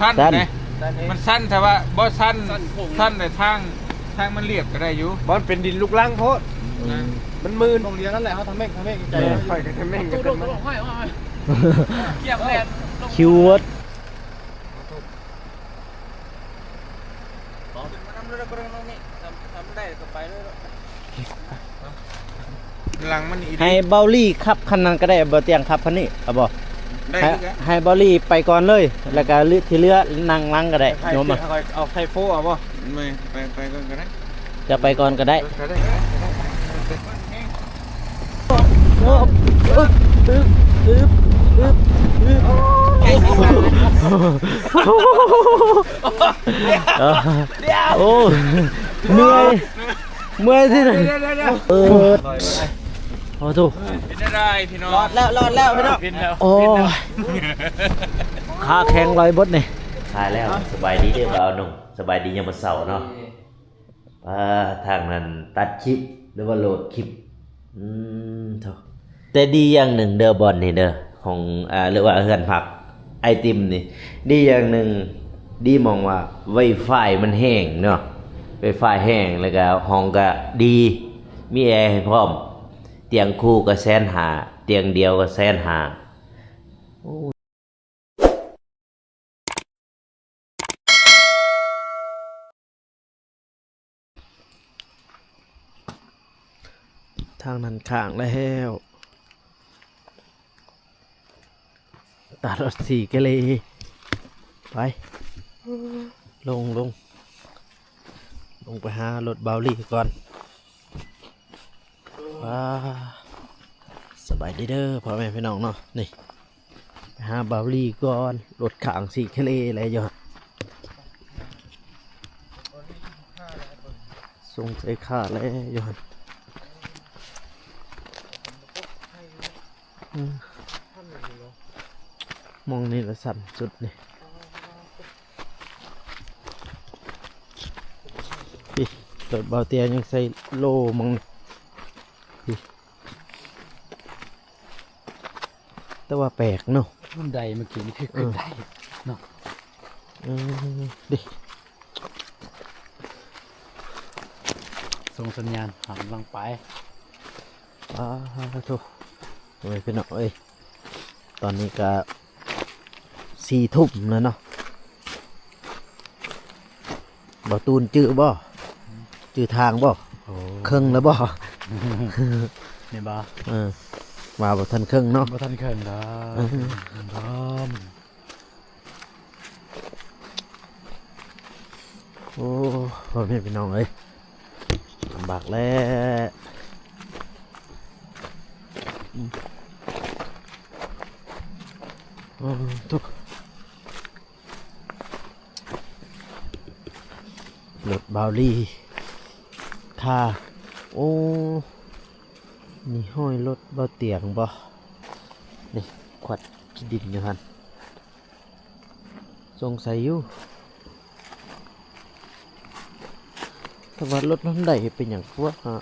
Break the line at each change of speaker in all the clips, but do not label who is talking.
สั้น
สั้น
นะมันสั้นแต่ว่าบ่สั้นสั้นในทางทางมันเรียบก็ได้อยู่
บอลเป็นดินลูกลังโพด
นะ
มันมืน
โรงเรียนนั่นแหละเขาทำแม่งทำแม่งใจ
ใจค่อยกันแม่งกัน
ตู้
มา
ลงห้อยห้อยเกี่ยวแลน
คิวเวิร์ด
หลังมันอี
ให้เบลลี่ขับคันนั้นก็ได้บ่เตียงขับคันนี้เอาบ่
ได้
ให้
อีกอะ
ให้เบลลี่ไปก่อนเลย แล้วก็เลือที่เหลือนั่งหลังก็ได้
ไข่
โยมอะ
เอาไข่โฟเอาบ่
ไม่ไปไปก็ก็ได้
จะไปก่อนก็ได้
ก็ได้ก็ได้
โอ้อึ๊บอึ๊บอึ๊บอึ๊บอึ๊บเออโอ้เมื่อยเมื่อยที่ไหนเออ โอ้ถูก
เป็นได้พี่น้อง
รอดแล้วรอดแล้วพี่น้อง
เป็นแล้ว
โอ้ยขาแข็งลอยบดนี่ตายแล้วสบายดีเด้อบ่าวหนุ่มสบายดียามมื้อเช้าเนาะอ่าทางนั้นตัดคลิปหรือว่าโหลดคลิปอืมเถอะแต่ดีอย่างหนึ่งเด้อบอลนี่เด้อของอ่าหรือว่าเฮือนผักไอติมนี่ ดีอย่างหนึ่งดีมองว่าไวไฟมันแห้งเนาะไวไฟแห้งแล้วก็ห้องก็ดี มีแอร์ให้พร้อม เตียงคู่ก็แสนหาเตียงเดียวก็แสนหาทางนั้นข้างแล้วตารถสี่กะเลย ไป ลงลง ลงไปหารถเบาลี่ก่อน ว้าสบายดีเด้อพ่อแม่พี่น้องเนาะนี่หาบาลี่ก่อนรถขางสีเคเลอะไรอยู่ส่งใจขาดแล้วอยู่หั่อืมองนี่ละสั่นสุดนี่พี่รถเบาเตียยังใส่โลมองนี่ แต่ว่าแปลกเนาะ
รุ่นใดเมื่อกี้นี่คือขึ้นได้
อืมดิ
ส่งสัญญาณหันลังไป
อ้าวโถโอ้ยพี่น้องเอ้ยตอนนี้ก็สี่ทุ่มแล้วเนาะบ่ตูนจื้อบ่จื้อทางบ่
โอ้
เครื่องแล้วบ่
เนี่ยบ่
เออ มาบ่ทันเครื่องเนาะ
บ่ทันเขินดอ
อือฮึ
พร้อม
โอ้พ่อแม่พี่น้องเอ้ยลำบากแล้วอืมโอ้ทุกรถบาวลี่ค่าโอ้ นี่ห้อยรถบ่เตียงบ่นี่ขวดขี้ดินอยู่ฮันสงสัยอยู่แต่ว่ารถนั้นได้เป็นอย่างพวกอะ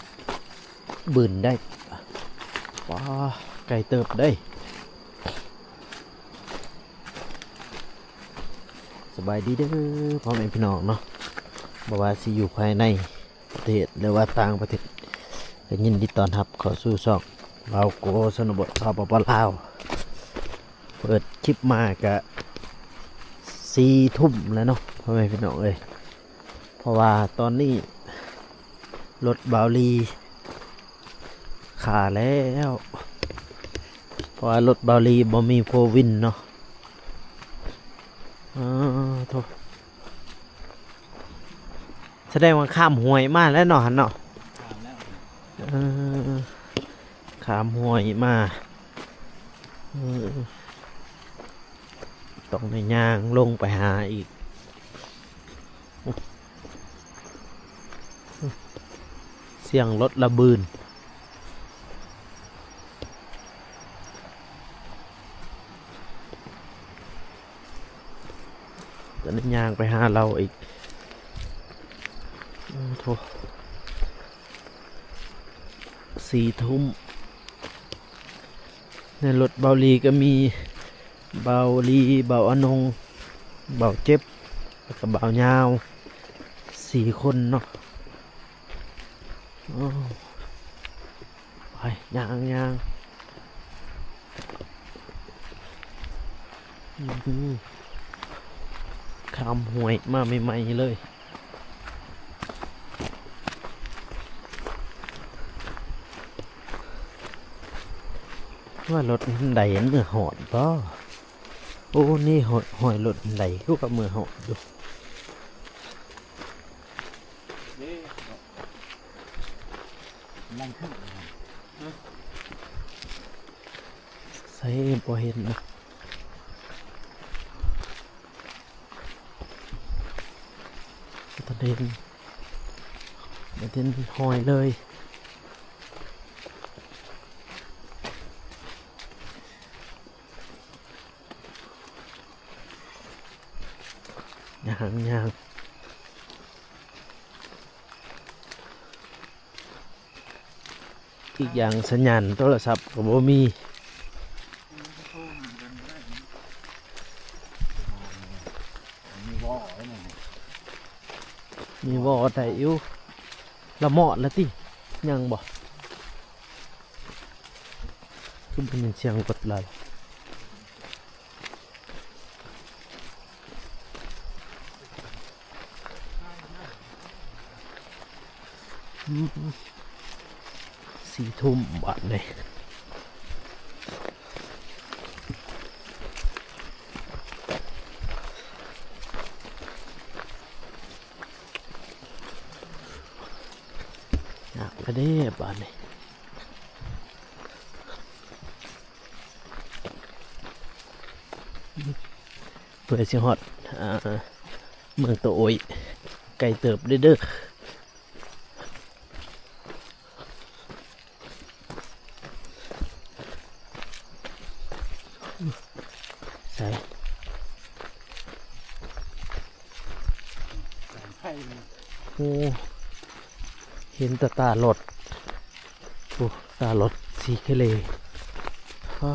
บืนได้ว้าไก่เติบได้ สบายดีเด้อพ่อแม่พี่น้องเนาะบ่ว่าสิอยู่ภายในประเทศหรือว่าต่างประเท ก็ยินดีต้อนรับข้าสู่ช่องเราโกสนบทสปปลาวเปิดคลิปมากะสี่ทุ่มแล้วเนาะพ่อแม่พี่น้องเอ้ยเพราะว่าตอนนี้รถบาวลีขาแล้วเพราะว่ารถบาวลีบ่มีโฟวินเนาะอ่าโทษแสดงว่าข้ามห้วยมาแล้วเนาะหันเนาะเออข้ามห้วยมาต้องในย่างลงไปหาอีกเสียงรถระบืนตอนนี้ยางไปหาเราอีกโอ้โถสี่ทุ่ม ในรถเบาลีก็มีเบาลีเบาอนงเบาเจ็บแล้วก็เบายาวสี่คนเนาะโอ้ไปยางยางอื้อหือคำห่วยมาใหม่ๆเลย ว่ารถมันไหลเมื่อหอดก็โอ้ นี่หอยหอยรถไหลก็กับมือหอดอยู่ใส่บ่เห็นนะตอนเด่นมาเด่นหอยเลย ยางยางอีกอย่างสัญญาณโทรศัพท์ก็บ่มีมีวอได้อยู่ละเหมาะล้วติยังบ่คือเป็นเสียงกดไหล สี่ทุ่มบาทเลยอยากไปได้บาทเลยเพื่อสิฮอดอ่าเมืองโตโอยไกลเติบเด้อเด้อ ใช่ โอ้เห็นแต่ตาหลดโอ้ตาหลดสีเคเลอ้า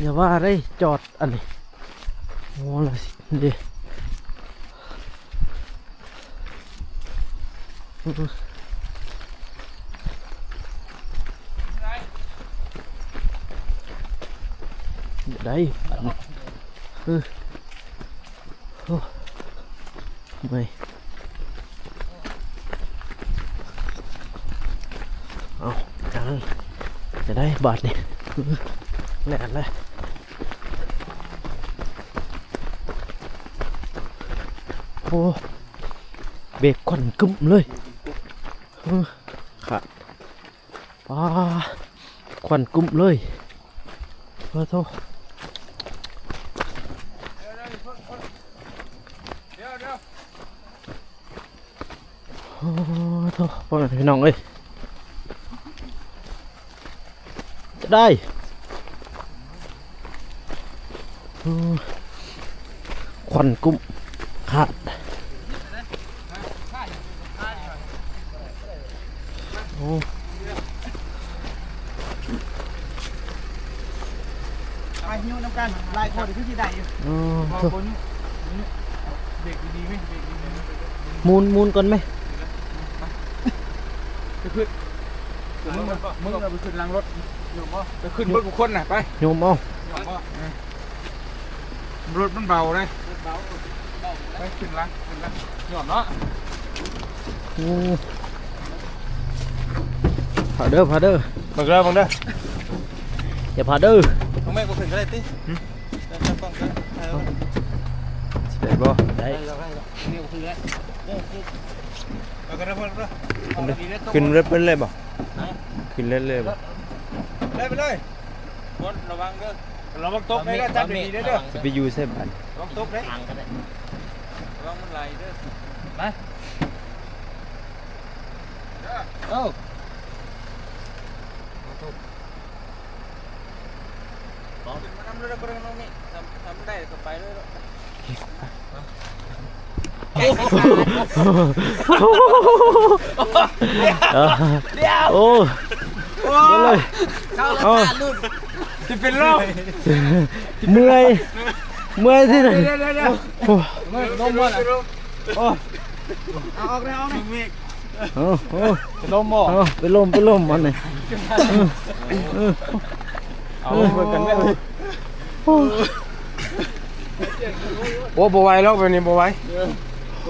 อย่าว่าได้จอดอันนี้โอ้ละสิเดี ได้อันนี้เออโอ้ไม่เอาจังจะได้บาทนี่แหลนเลยโอ้เบรกควันกึ้มเลยเออขาดป้าควันกึ้มเลยขอโทษ
เดี๋ยวเดี๋ยว
โอ้โทษ พ่อแม่พี่น้องเอ้ยจะได้โอ้ควันกุ้มขาดโอ้
ไปหิ้วน้ำกันลายคนคือที่ใดอยู่
โอ้
พอ
โทษ
คนเด็กดีๆไหมเด็กดีๆไหม
มูนมูนก่อนไหม
ไปขึ้นมึงมามึงอาไปขึ้นหลังรถไปขึ้นเบิดกูคนน่ะไป
โยมเอา
รถมันเบาเลยไปขึ้นหลังขึ้นหลังหย่อนเนาะ
โอ้พาเด้อพาเด้อ
บังเด้อบังเด้อ
อย่าพาเด้อ
ต้องแม่กูขึ้นก็ได้ติได้ต้องก็
ได้บ่ได้
เนี่ยกู ขึ้นแล้วเอากันนะพ่อเด้อ
ขึ้นเรื่อยๆเลยบ่ขึ้นเรื่อยๆบ่
ได้ไปเลย
รถระวังเด้อ
เราบังตกได้แล้วจับดีๆเด้อเด้อ
จะไปอยู่เส้นบัน
บังตกได้
ระวังมันไหลเด้อ
เอ้า
ขึ้นมาทำเรื่องเรื่องน้องนี่ทำทำได้ก็ไปเลย เนาะ
โอ้เบิดเลย
เข้าแล้ว
เอา
ตาลุ่น
จะเป็นโรค
เมื่อยเมื่อยที่ไหน
เดี๋ยวเดี๋ยวเดี๋ยว
โอ้
มึงล้มบ่ล่ะโอ้
เอาออกเลยเอาออกเลย
เอาเอา
จะล้มบ่
เอาไปลมไปลมมันนี่
เอาเบิ่งกันแม่เลยโอ้บ่ไหวแล้วแบบนี้บ่ไหว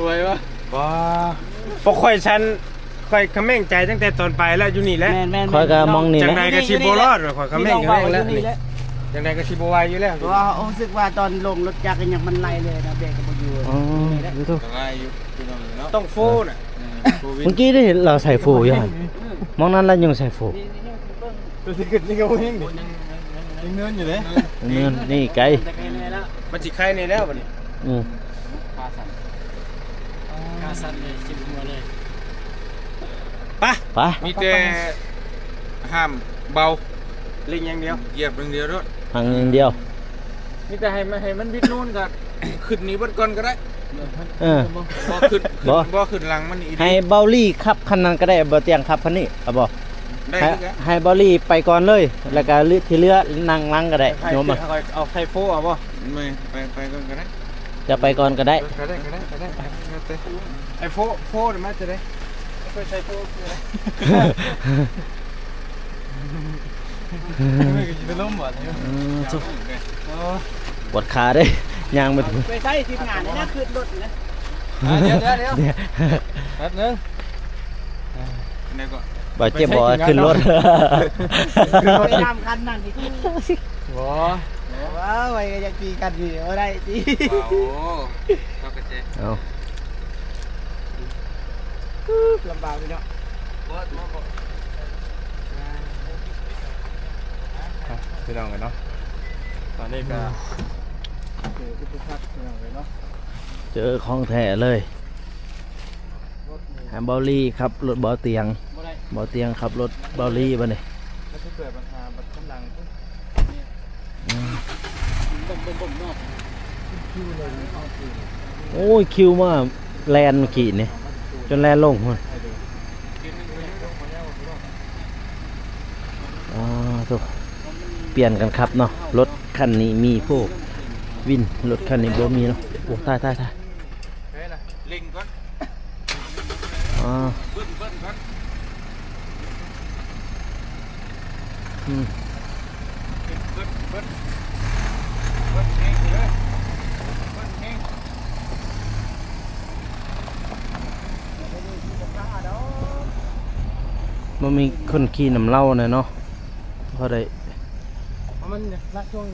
บ่ไหววะว้าพอค่อยฉันค่อยคำแม่งใจตั้งแต่ตอนไปแล้วอยู่นี่แหละ
แม่นแม่น
คอยก็มองนี่
จัง
นะ
ใดก็สิบ่รอดหรอกข่อยคำแม่งคำแม่งแล้วนี่จังใดก็สิบ่ไหวอยู่แล้ว
เพราะว่ารู้สึกว่าตอนลงรถจักรยังมันไล่เลยนะเบรกก็บ่อยู่
อ๋อดูทุก
ไหวอยู่พี่น้องเนาะต้องโฟน่ะโควิด
เมื่อกี้ได้เห็นเราใส่ฟูอยู่หั่นมองนั้นแล้วยังใส่ฟู
ตัวสิขึ้นนี่ก็บ่เฮงดิยังเนินอยู่เด้
เนื้อนี่ไกล
แต่แค่นี้แล้ว
มันสิไข่ในแล้วบัดนี้
อืม
ขาสั่น ขาสั่นเลยจิบหัวเลย
ไป
ไป
มีแต่ห้ามเบาเล่งอย่างเดียวเหยียบอย่างเดียวด้วย
ทางอย่างเดียว
มีแต่ให้มันให้มันบิดนู่นก็ขึ้นนี้เบดก่อนก็ได้
เออ
บ่ขึ้น
บ่
บ่ขึ้นหลังมันอีก
ให้เบาลี่ขับคันนั้นก็ได้บ่เตียงขับคันนี้เอาบ่
ได้
ให้
คือกัน
ให้เบาลี่ไปก่อนเลย แล้วก็ลือที่เหลือนั่งหลังก็ได้
ให้
โยมมา
เอาเอาไข่โฟเอาบ่ไม่ไปไปก่อนก็ได้
จะไปก่อนก็ได้
ก็ได้ก็ได้ก็ได้แล้วแต่ไอ้โฟโฟเดี๋ยวมาจะได้ไม่เคยใช้โฟคืออะไรไม่ก็จะไปล้มบ่เนี่ย
เออสุดปวดขาเด้ย่างไปถึง
ไปใช้ทีมงานนี่นะขึ้นรถนะ
เดี๋ยวเดี๋ยวเดี๋ยว
เนี่ย
แป๊บนึงเดี๋ยวก่อน
บ่เจ็บบ่ขึ้นรถ
ไปนำคันนั่นที่ที่
บ่
ว้าวไปก็จะกี่กันนี่บ่ได้ตี
เบาเอากระเจ
เอา
ลำบากพี่เนาะ
พี่น้องกันเนาะตอนนี้ก็คืออุปสรรคพี่น้องกันเนาะ
เจอของแท้เลยแฮมเบอรี่ครับรถเบาเตียง
บ่ได้
เบาเตียงขับรถเบาลี่บ่นี่
แล้วถ้าเกิดปัญหาบัด กำลัง
บ่มบ่มบ่มเนาะ
โอ้ยคิวมาแลนเมื่อกี้นี่จนแลนลงพุ่นอ่าทุกเปลี่ยนกันครับเนาะรถคันนี้มีพวกวินรถคันนี้บ่มีเนาะโอ้ตายตายตาย
เฮ้ยนะเล็งก่อน
อ่า
เบิ้ลเบิ้ลก่อน
อืม
เบิ้ลเบิ้ลเบิ้ลเองเลยเบิ้ลเอง
มันมีคนขี่น้ำเหล้าน่ะเนาะพอได้
มันรักช่วง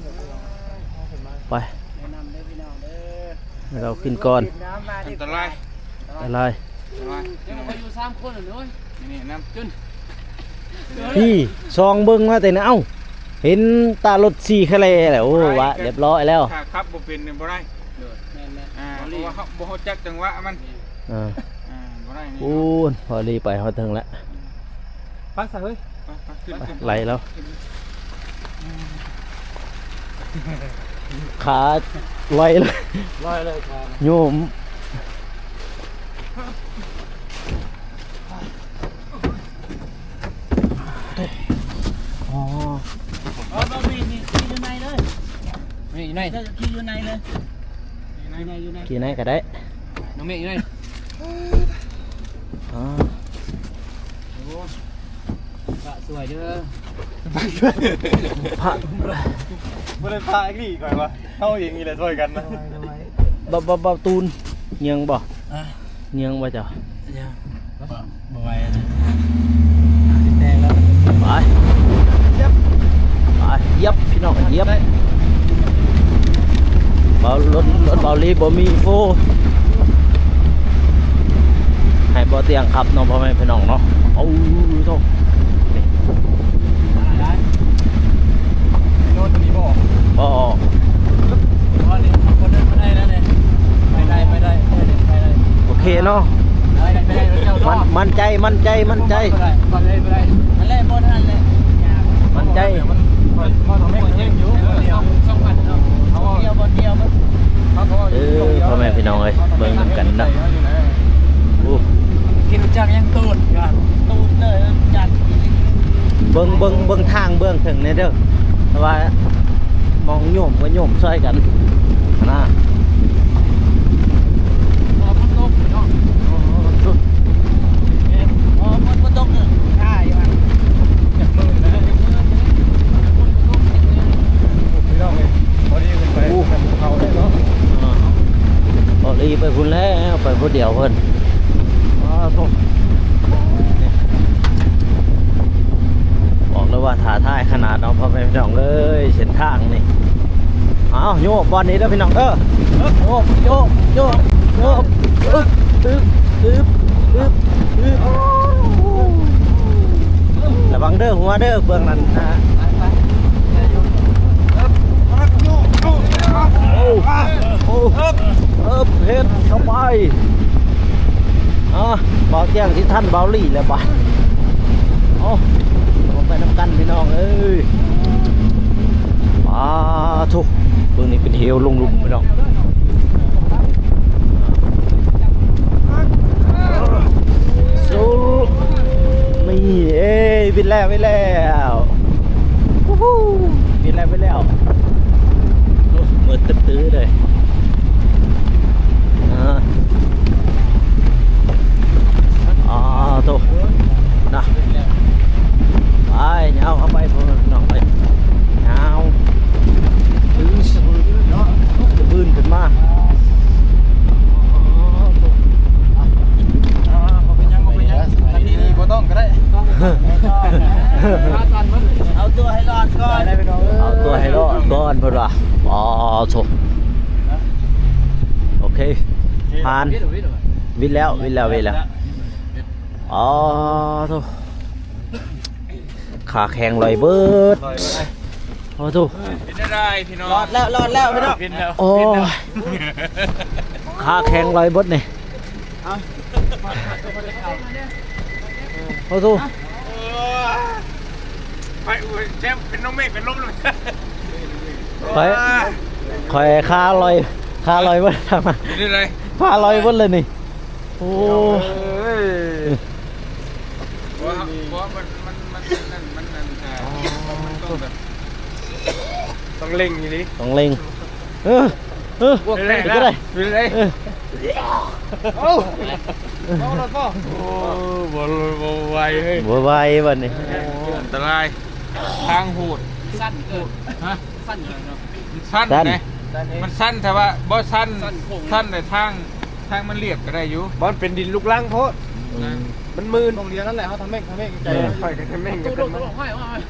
ไป
แนะนำเด้อพี่น้องเด้อ
ให้เราขึ้นก่อน
น้ำมา
อั
ดิ
นตราย
อะไร
อันตราย
เดี๋ยวเราอยู่สามคนเหรอเว้ย
นี่น้ำจุน
พี่ซองเบิ้งมาแต่นะเอ้าเห็นตารถสี่คะเลแหละโอ้วะเรียบร้อยแล้ว
ถ้าขับบ่เป็นเนี่ยบ่ได้
แม่นแม่น
อ่าเพราะว่าเขาบ่เขาจักจังหวะมัน
อ่า
อ่าบ่ได้นี่
ปูนพอรีไปฮอดถึงแล้ว
ปักซะเฮ้ยไปไห
ลแล้ว ขาไหลเลย
ลอยเลยครับ
โยมอ๋อ
เอาบ่มีขี่อยู่ในเลย
นี่อยู่ไหน
ขี่อยู่ในเลยอยู่ในใน
กี่ไหนก็ได้
น้องเมฆอยู่ไหน
อ๋อ
สวยเด้อ
พระ
บ่ได้พาไอ้นี่ก่อนวะเฮาเองนี่แหละช่วยกันนะ
บ่บ่บ่ตูนเงียงบ่เงียงบ่เจ้า
บ่ไหวนะแดงแล้ว
ไปยับไปยับพี่น้องยับเบารถรถเบาลีบ่มีโฟให้บ่เตียงขับเน้องพ่อแม่พี่น้องเนาะเอาโตนี่
ได้
โน่นตัวนี้บ่
บ่
พอนี่คนเดินไม่ได้แล้วเนี่ยไม่ได้ไม่ได้ไม่ได้ไม่ได้
โอเคเนาะ
ไม่ได้ไม่ได้เจ้า
มันมั่นใจมั่นใจมั่นใจ
ไม่ได้ไม่ได้ไม่ได้มันเล่นบนนั่นเลย
มั่นใจ
มันมันต้องเมฆเองอยู่
เดียวสองพันเนาะเดียวบนเดียวมัน
เออพ่อแม่พี่น้องเอ้ยเบิ่งนำกันเนาะโอ้
กินจังยังตูดกันตูดเลยจัด
เบิ่งเบิ่งทางเบื้องถึงในเด้อ แต่ว่ามองโยมก็โยมช่วยกันนะ
พอมันตกเนาะพอมันตกเนี่ยใช่มันจับมือนะจับมือมันตก
พี่น้องเลยพอดีไป
พุ่นแล้วไปพุ่นเดียวเพิ่นอ้าวโถ่นี่ บอกเลยว่าท้าทายขนาดน้องพ่อแม่พี่น้องเลยเส้นทางนี่อ้าวโยกบอลนี้เด้อพี่น้องเด้อโยกโยกโยกโยกอึ๊บอึ๊บอึ๊บอึ๊บอึ๊บระวังเด้อหัวเด้อเบื้องนั้นนะโอ้โอ้เอิบเฮ็ดเข้าไปอะเบาเตียงที่ท่านเบาลี่แล้วบ่โอ้ลงไป น้ำกันพี่น้องเอ้ยมาทุกเบื้องนี้เป็นเหวลงลุมพี่น้องสู้มีเอ้ยบินแล้วบินแล้ววู้ฮู้บินแล้วบินแล้วมืดตื้อเลยอ่าอ๋อโตนะ เงาเข้าไปพวกน้องไปเงาตื้อจะบื้นขึ้นมาอ๋อโถ่
เป็นยังเป็นยังทันทีนี่บ่ต้องก็ได้เอาตัวให้รอดก่อน
เอาตัวให้รอดก่อนเพื่อนว่ะอ๋อโถโอเคผ่านวินแล้ววินแล้ววินแล้วอ๋อโทุ ขาแข็งลอยเบิดโอ้โทุ
เป็นได้พี่น้อง
รอดแล้วรอดแล้วพี่น้อง
เป็นแล้ว
โอ้ยขาแข็งลอยเบิดนี่โอ้โทุ
ไปแชมเป็นน้องเมฆเป็นลมเลย
คอยคอยขาลอยขาลอยเบิดทำไม
เป็นอะไร
ขาลอยเบิดเลยนี่โอ้
เพราะว่ามันมันมันนั่นมันนั่นอ่ามันต้องแบบ ต้องเล่งอย่างนี้
ต้องเล็งเออเออ
เป็นไร
ก็ได้
เป็นไร
เออ
โอ้เอาละพ่อโอ้บอลบอลไวเฮ้ย
บัวใบวันนี้
อันตรายทางโหด
สั้นเกิน
ฮะ
สั้นเลยเนาะ
มันสั้นนะมันสั้นแต่ว่าบ่สั้นสั้นแต่ทางทางมันเรียบก็ได้อยู่
บอลเป็นดินลูกลังโพด
นะ
มันมืน
โรงเรียนนั่นแหละเขาทำแม่งทำแม่งใจ
ไฟกันแม่งกั
ตู้
น
ล
เป็น
ง
มัน
ลงห้อยห้อย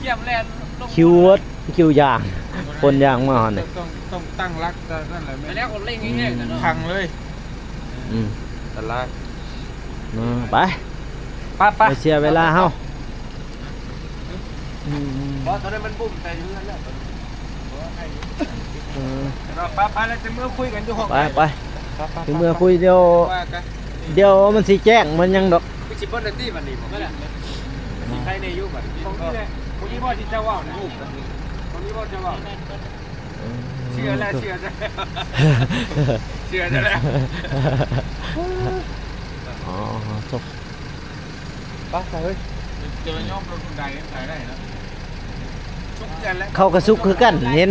เกี่ยมแลน
คิวเวิร์ด คิวยางคนยางมาหอนนี่
ต้องต้องตั้งรักแต่นั่นแหละ
ไป
ไม่
แล้วคนเล่งแห้งๆเนาะ
พังเลย
อืม
อันตราย
อ่าไป
ป้าป้า
ไปเสียเวลาเฮาอืม
บอลตอนนั้นมันบุ้มแต่อยู่นั่นแหละ
เออ
ป้าป้าแล้วจะเมื่อคุยกันอยู่ห้อง
ไปไปถึงเมื่อคุยเดียว
ว่ากัน
เดี๋ยวมันสิแจ้งมันยังดอก
พี่ชิบเบิ้ลตี้มันนี่ผมมีใครในยุคแบบตรงนี้เลยคนนี้พ่อที่เจ้าว่าวนะ คนนี้พ่อเจ้าว่าวเชื่อแล้วเชื่อแล้วเชื่อแล้ว
อ๋อจบ
ป้าเฮ้ย
เจอย่อมลงทุนใดขายได้นะ
ชุกกันแล้ว
เขากระซุกคือกันเห็น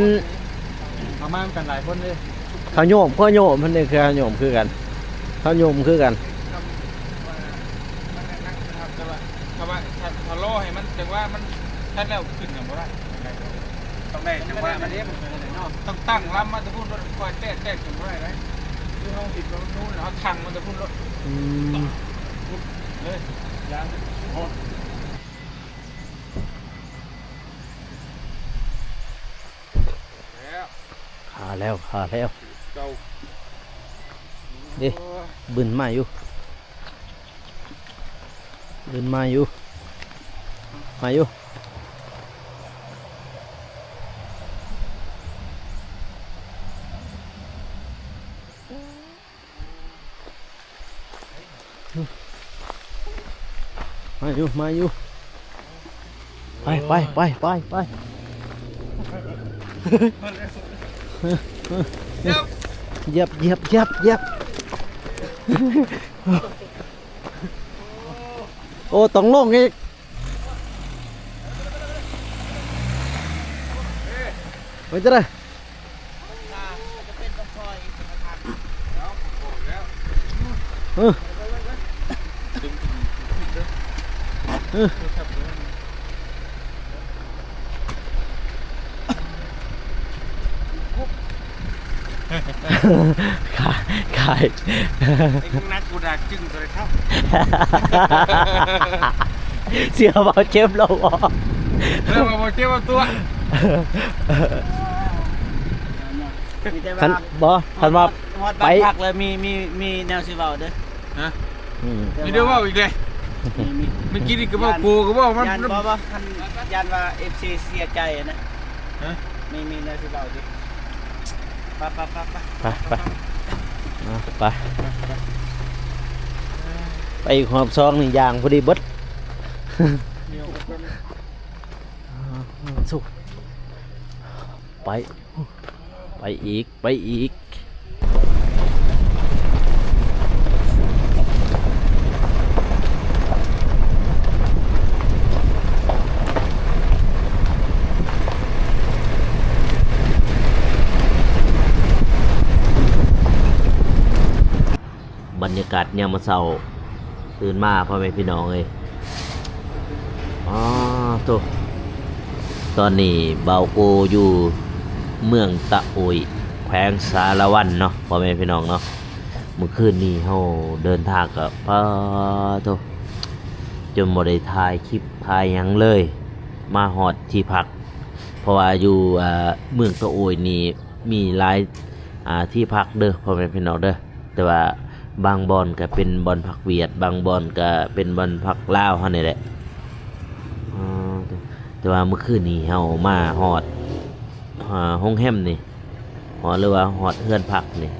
มามากันหลายคนเลย
เขาโยมก็โยมมันนี่คือเขาโยมคือกันเขาโยมคือกัน
แต่ว่าถ้าว่าถ้าถ้าล่อให้มันแต่ว่ามันถ้าแล้วขึ้นกันบ่ ได้
ต้องได้จังหวะมันนี้
ต้องตั้งลำมันจะพูดรถคอยแตะแตะถึงบ่ได้ไหมคือห้องติดรถนู้นเขาทางมันจะพูดรถเลยยางหด
ขาแล้วขาแล้ว
เจ้า
ดิบึนมาอยู่บึนมาอยู่มาอยู่ อยู่มาอยู่ไปไปไปไปไปเหยียบเหยียบเหยียบเหยียบโอ้ต้องลงอีกไปจ้ะ ขายขาย
ไอ้พวกนักกูดักจึงตัวครับ
เสื้อเบาเจ็บเราอะ
เรื่องมาบอกเจ้าตัว
มีแต่
คั
ว่าน
บอคันว่า
ฮอด
ไป
บ้านพักเลยมีมีมีแนวสิเว้าเด้อ
ฮะ
อืม
มีเดี๋ยวว่าอีกเลย
มีมี
เมื่อกี้นี่ก็บอกกูก็บอกมัน
ยันบ่บ่คันยันว่า FC เสียใจอะนะ
ฮะ
มีมีแนวสิเว้าดิไปไปไปไป
ไปไปเอาไปไปอีกหอบซองหนึ่งอย่างพอดีเบิดสุไป ไปอีกไปอีกากาศยามมื้อเช้าตื่นมาพ่อแม่พี่น้องเลยอ๋อโตตอนนี้เบาโกอยู่เมืองตะอุยแขวงสารวันเนาะพ่อแม่พี่น้องเนาะเมื่อคืนนี้เฮาเดินทางกับป้าโตจนบ่ได้ถ่ายคลิปถ่ายยังเลย มาฮอดที่พัก เพราะว่าอยู่อ่าเมืองตะโอยนี่มีหลายอ่าที่พักเด้อพ่อแม่พี่น้องเด้อแต่ว่า บางบอนก็เป็นบอนพักเวียด บางบอนก็เป็นบอนพักลาวเฮานี่แหละแต่ว่าเมื่อคืนนี้เฮามาฮอดห้องแฮมนี่ฮอดหรือว่าฮอดเฮือนพักนี่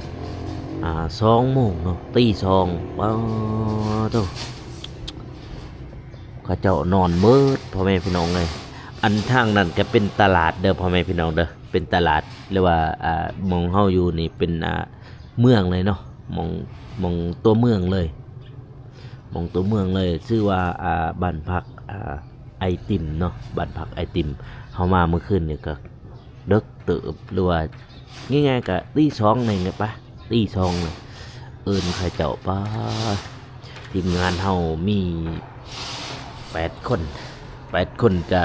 อ่าสองโมงเนาะตีสองว้าวโตเขาเจ้านอนมืดพ่อแม่พี่น้องเลยอันทางนั้นก็เป็นตลาดเด้อพ่อแม่พี่น้องเด้อเป็นตลาดหรือว่าอ่ามองเฮาอยู่นี่เป็นอ่าเมืองเลยเนาะมอง มองตัวเมืองเลยมองตัวเมืองเลยชื่อว่าอ่าบ้านพักอ่าไอติมเนาะบ้านพักไอติมเฮามาเมื่อคืนเนี่ยก็เดึกเติบหรือว่าง่ายๆก็ตีสองนี่ไงปะตีสองเลยเอินใครเจ้าป้าทีมงานเฮามีแปดคนแปดคนจะ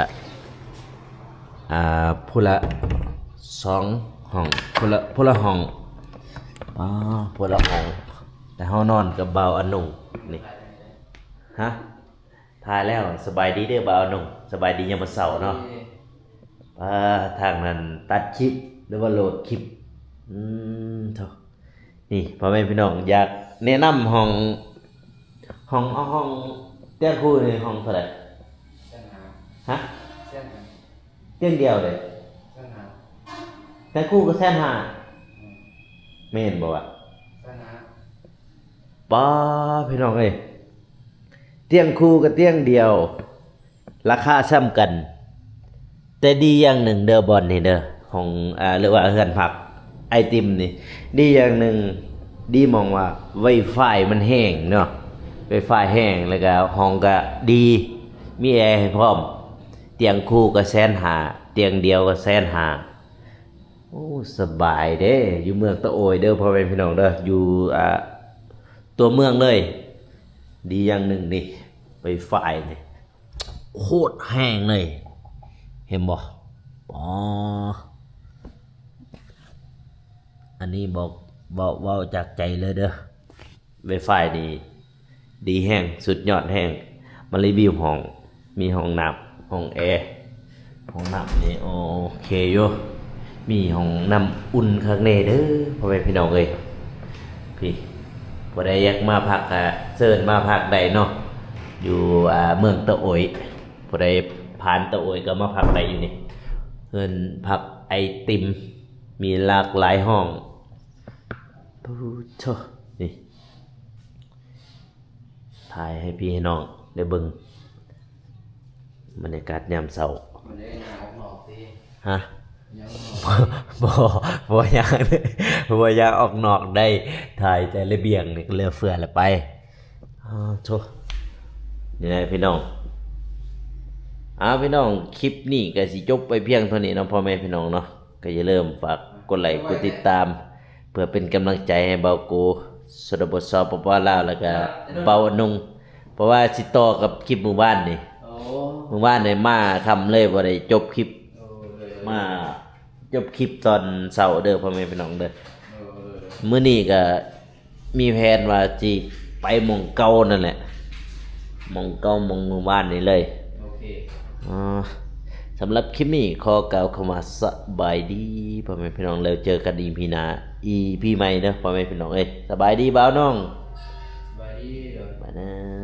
อ่าผู้ละสองห้องผู้ละผู้ละห้องอ๋อผู้ละห้อง แต่ห้องนอนกับเบาอันหนุ่งนี่ฮะทายแล้วสบายดีเด้อเบาอันหนุ่งสบายดียามมื้อเสาร์เนาะอ่าทางนั้นตัดคลิปหรือว่าโหลดคลิปอืมเถอะนี่พ่อแม่พี่น้องอยากแนะนำห้องห้องเอาห้องเตี้ยคู่ในห้องเท่าไหร่ฮะเตียงเดียวเลยแต่คู่ก็แสนห้าไม่เห็นบอกว่า ป้าพี่น้องเอ้ยเตียงคู่กับเตียงเดียว ราคาซ้ำกัน แต่ดีอย่างหนึ่งเดอบอลนี่เด้อของอ่าหรือว่าเฮือนผักไอติมนี่ ดีอย่างหนึ่งดีมองว่าไวไฟมันแห้งเนาะไวไฟแห้งแล้วก็ห้องก็ดี มีแอร์ให้พร้อม เตียงคู่ก็แสนหา เตียงเดียวก็แสนหาโอ้สบายเด้อยู่เมืองตะโอยเด้อพ่อแม่พี่น้องเด้ออยู่อ่า ตัวเมืองเลย ดีอย่างหนึ่งนี่ไปฝ่ายนี่โคตรแห้งเลย เห็นบ่อ๋ออันนี้บอกบอกว่าจากใจเลยเด้อไวไฟนี่ดีแห้งสุดยอดแห้งมารีวิวห้อง มีห้องน้ำห้องแอร์ห้องน้ำนี่โอเคอยู่มีห้องน้ำอุ่นข้างในเด้อพ่อแม่พี่น้องเอ้ยพี่ พอได้อยากมาพักอะเชิญมาพักใดเนาะอยู่อ่าเมืองตะโอยพอได้ผ่านตะโอยก็มาพักใดอยู่นี่เพิ่นพักไอติม มีหลากหลายห้องปูโชนี่ถ่ายให้พี่ให้น้องได้เบิ่งบรรยากาศยามเช้าฮะ บ่บ่อยากเลยบ่อยากออกนอกได้ถ่ายแต่ระเบียงนี่ก็เหลือเฟือแล้วไปอ้าวโธ่นี่แหละพี่น้องอ้าวพี่น้องคลิปนี้ก็สิจบไปเพียงเท่านี้เนาะพ่อแม่พี่น้องเนาะก็อย่าลืมฝากกดไลค์กดติดตาม เพื่อเป็นกำลังใจให้เบากูสดบทสอบปปลาวแล้วก็เบานุงเพราะว่าสิต่อกับคลิปมื้อวานนี่
โอ้
มื้อวานนี่มาคำเลยบ่ได้จบคลิปมา จบคลิปตอนเช้าเด้อพ่อแม่พี่น้องเด้อมื้อนี้ก็มีแผนว่าสิไปหม่องเก่านั่นแหละหม่องเก่าหม่องมื้อวานนี่เลย
โอเค
อ่าสำหรับคลิปนี้ขอกล่าวคำว่าสบายดีพ่อแม่พี่น้องแล้วเจอกันอีพีหน้าอีพีใหม่เด้อพ่อแม่พี่น้องเอ้ยสบายดีบ่าวน้อง
บายดีเดี๋ยว
ไปนะเถอะ